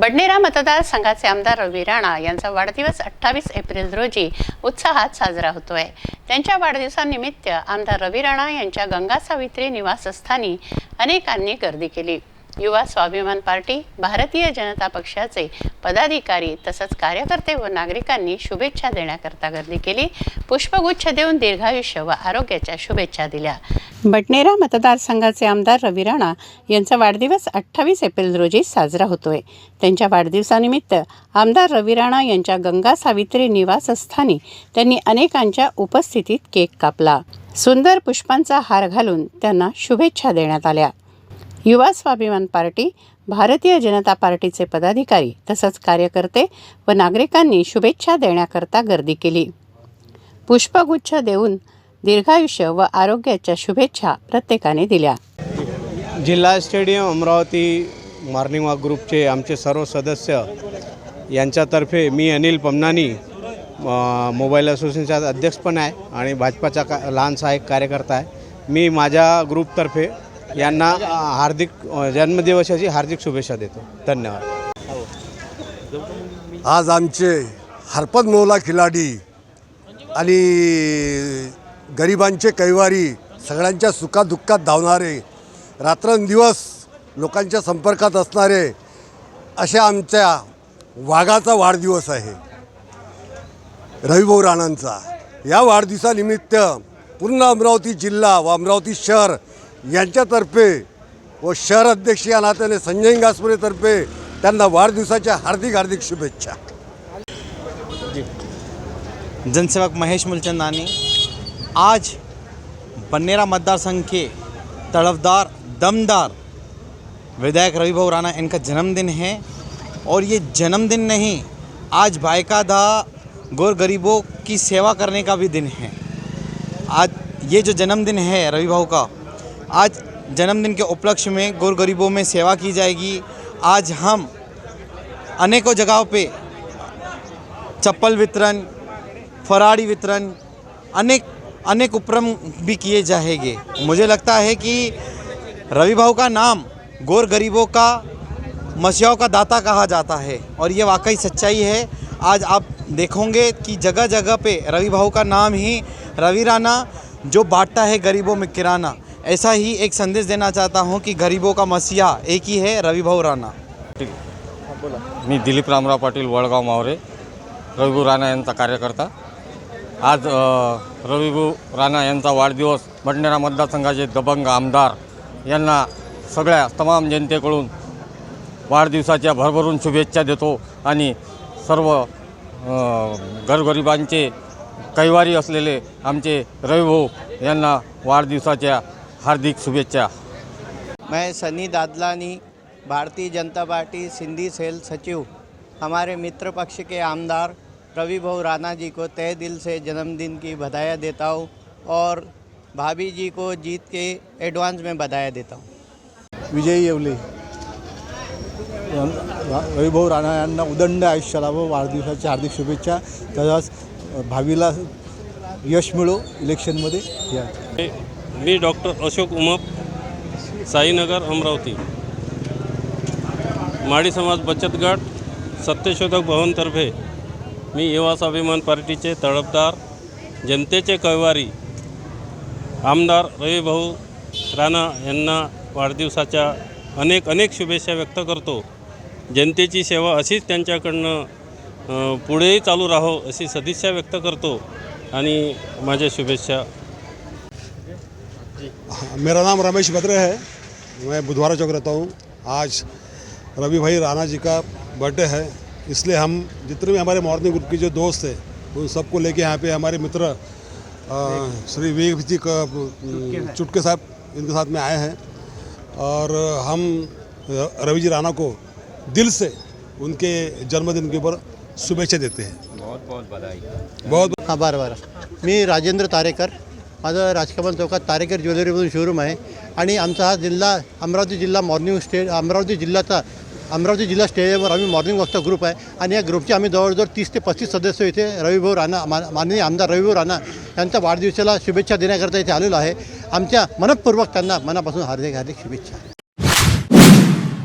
बडनेरा मतदारसंघाचे आमदार रवी राणा यांचा वाढदिवस अठ्ठावीस एप्रिल रोजी उत्साहात साजरा होतोय. त्यांच्या वाढदिवसानिमित्त आमदार रवी राणा यांच्या गंगा सावित्री निवासस्थानी अनेकांनी गर्दी केली. युवा स्वाभिमान पार्टी भारतीय जनता पक्षाचे पदाधिकारी तसंच कार्यकर्ते व नागरिकांनी शुभेच्छा देण्याकरता गर्दी केली. पुष्पगुच्छ देऊन दीर्घायुष्य व आरोग्याच्या शुभेच्छा दिल्या. बटनेरा मतदारसंघाचे आमदार रवी राणा यांचा वाढदिवस अठ्ठावीस एप्रिल रोजी साजरा होतोय. त्यांच्या वाढदिवसानिमित्त आमदार रवी राणा यांच्या गंगा सावित्री निवासस्थानी त्यांनी अनेकांच्या उपस्थितीत केक कापला. सुंदर पुष्पांचा हार घालून त्यांना शुभेच्छा देण्यात आल्या. युवा स्वाभिमान पार्टी भारतीय जनता पार्टीचे पदाधिकारी तसंच कार्यकर्ते व नागरिकांनी शुभेच्छा देण्याकरता गर्दी केली. पुष्पगुच्छ देऊन दीर्घायुष्य व आरोग्याच्या शुभेच्छा प्रत्येकाने दिल्या. जिल्हा स्टेडियम अमरावती मॉर्निंग वॉक ग्रुपचे आमचे सर्व सदस्य यांच्यातर्फे मी अनिल पमनानी मोबाईल असोसिएशनचा अध्यक्ष पण आहे आणि भाजपाचा का लहानसा एक कार्यकर्ता आहे. मी माझ्या ग्रुपतर्फे यांना हार्दिक जन्मदिवसाची हार्दिक शुभेच्छा देतो. धन्यवाद. आज आमचे हरपत मोला खिलाडी आणि गरिबांचे कैवारी सगळ्यांच्या सुखादुःखात धावणारे रात्रंदिवस लोकांच्या संपर्कात असणारे अशा आमच्या वाघाचा वाढदिवस आहे. रविभाऊ राणांचा. या वाढदिवसानिमित्त पूर्ण अमरावती जिल्हा व अमरावती शहर यांच्यातर्फे व शहर अध्यक्ष या नात्याने संजय गासपुरेतर्फे त्यांना वाढदिवसाच्या हार्दिक हार्दिक शुभेच्छा. जनसेवक महेश मुलचंदानी आज बन्नेरा मतदारसंघ के तड़फदार दमदार विधायक रविभाऊ राणा इनका जन्मदिन है और ये जन्मदिन नहीं आज बायकादा गोर गरीबों की सेवा करने का भी दिन है। आज ये जो जन्मदिन है रवि भाऊ का आज जन्मदिन के उपलक्ष्य में गौर गरीबों में सेवा की जाएगी। आज हम अनेकों जगहों पे चप्पल वितरण फराड़ी वितरण, अनेक अनेक उपक्रम भी किए जाएँगे। मुझे लगता है कि रवि भाऊ का नाम गौर गरीबों का, मसीहाओं का दाता कहा जाता है और ये वाकई सच्चाई है। आज आप देखोगे कि जगह जगह पे रवि भाऊ का नाम ही रवि राणा, जो बांटता है गरीबों में किराना। ऐसा ही एक संदेश देना चाहता हूँ कि गरीबों का मसीहा एक ही है रवि भाऊ राणा मी दिलीप रामराव पाटील वडगाव मावरे रविभाऊ राणा यांचा कार्यकर्ता. आज रविभाऊ राणा यांचा वाढदिवस बडनेरा मतदारसंघाचे दबंग आमदार यांना सगळ्या तमाम जनतेकडून वाढदिवसाच्या भरभरून शुभेच्छा देतो आणि सर्व घरगरिबांचे कैवारी असलेले आमचे रविभाऊ यांना वाढदिवसाच्या हार्दिक शुभेच्छा. मैं सनी दादलानी भारतीय जनता पार्टी सिंधी सेल सचिव हमारे मित्र पक्ष के आमदार रवि भाऊ राणा जी को तय दिल से जन्मदिन की बधाइयाँ देता हूँ और भाभी जी को जीत के एडवांस में बधाइयाँ देता हूँ। विजयी येवले. रविभाऊ राणा यांना उदंड आयुष्य लाभो वाढदिवसाच्या हार्दिक शुभेच्छा. तसंच भावीला यश मिळो इलेक्शनमध्ये. या. मी डॉक्टर अशोक उमप साईनगर अमरावती. माळी समाज बचत गट सत्यशोधक भवनतर्फे मी युवा स्वाभिमान पार्टीचे तळपदार जनतेचे कैवारी आमदार रविभाऊ राणा यांना वाढदिवसाच्या अनेक अनेक शुभेच्छा व्यक्त करतो. जनतेची सेवा अशीच त्यांच्याकडनं पुढेही चालू राहो अशी सदिच्छा व्यक्त करतो आणि माझ्या शुभेच्छा मेरा नाम रमेश बद्रे है। मैं बुधवारा चौक रहता हूँ। आज रवि भाई राणा जी का बर्थडे है। इसलिए हम जितने भी हमारे मॉर्निंग ग्रुप के जो दोस्त हैं उन सबको लेके यहाँ पे हमारे मित्र श्री विवेक जी का चुटके साहब इनके साथ में आए हैं। और हम रवि जी राणा को दिल से उनके जन्मदिन के ऊपर शुभेच्छा देते हैं। बहुत बहुत बधाई। बहुत हाँ बरं बरं मी राजेंद्र तारेकर। माझं राजकमल चौकात तारेकर ज्वेलरीमधून शोरूम आहे. आणि आमचा हा जिल्हा अमरावती जिल्हा मॉर्निंग स्टे अमरावती जिल्ह्याचा अमरावती जिल्हा स्टेडियमवर आम्ही मॉर्निंग वॉकचा ग्रुप आहे. आणि या ग्रुपचे आम्ही जवळजवळ तीस ते पस्तीस सदस्य इथे रविभाऊ राणा मा माननीय आमदार रविभाऊ राणा यांच्या वाढदिवसाला शुभेच्छा देण्याकरता इथे आलेलो आहे. आमच्या मनपूर्वक त्यांना मनापासून हार्दिक हार्दिक शुभेच्छा.